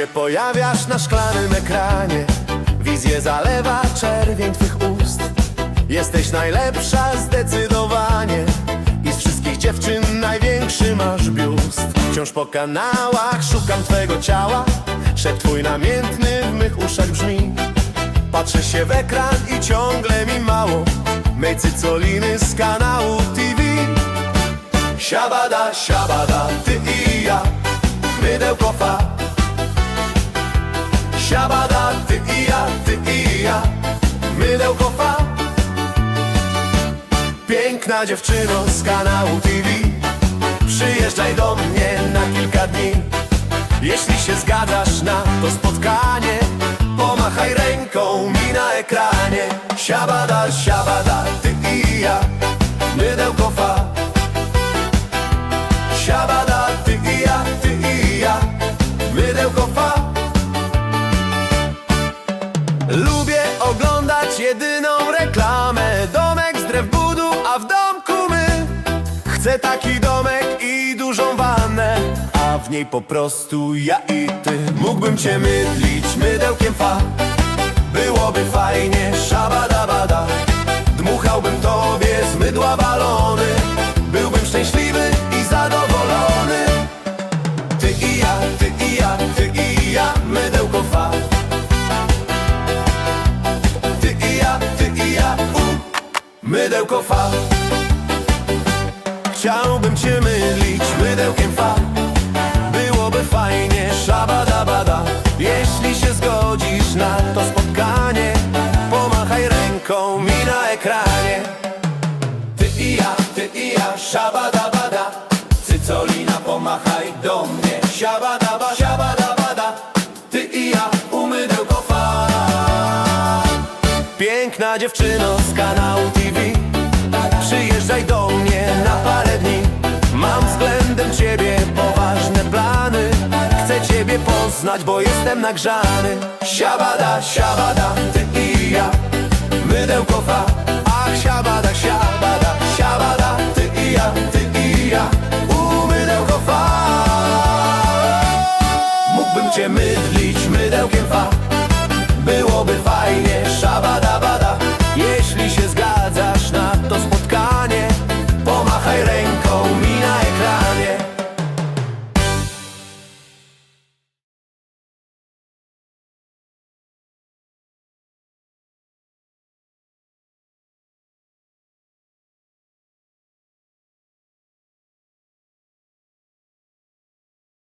pojawiasz na szklanym ekranie. Wizję zalewa czerwień twych ust. Jesteś najlepsza zdecydowanie. I z wszystkich dziewczyn największy masz biust. Wciąż po kanałach szukam twego ciała. Szept twój namiętny w mych uszach brzmi. Patrzę się w ekran i ciągle mi mało. Mej cycoliny z kanału TV Siabada, siabada, ty i ja. Mydełko fa Siabada, ty i ja, ty i ja Mydełko fa. Piękna dziewczyno z kanału TV Przyjeżdżaj do mnie na kilka dni. Jeśli się zgadzasz na to spotkanie Pomachaj ręką mi na ekranie. Siabada, siabada, ty i ja jedyną reklamę. Domek z drew budu, a w domku my. Chcę taki domek i dużą wannę A w niej po prostu ja i ty. Mógłbym cię mydlić mydełkiem fa. Byłoby fajnie, szabadabada. Dmuchałbym tobie z mydła balony Mydełko fa. Chciałbym cię mydlić mydełkiem fa. Byłoby fajnie, szabadabada Jeśli się zgodzisz na to spotkanie Pomachaj ręką mi na ekranie. Ty i ja, ty i ja, szabadabada Cycolina pomachaj do mnie Siabadaba, Piękna dziewczyno z kanału TV Przyjeżdżaj do mnie na parę dni. Mam względem ciebie poważne plany. Chcę ciebie poznać, bo jestem nagrzany. Siabada, siabada, ty i ja. Mydełko fa. Ach, siabada, siabada, siabada Ty i ja, ty i ja. U, mydełko fa. Mógłbym cię mydlić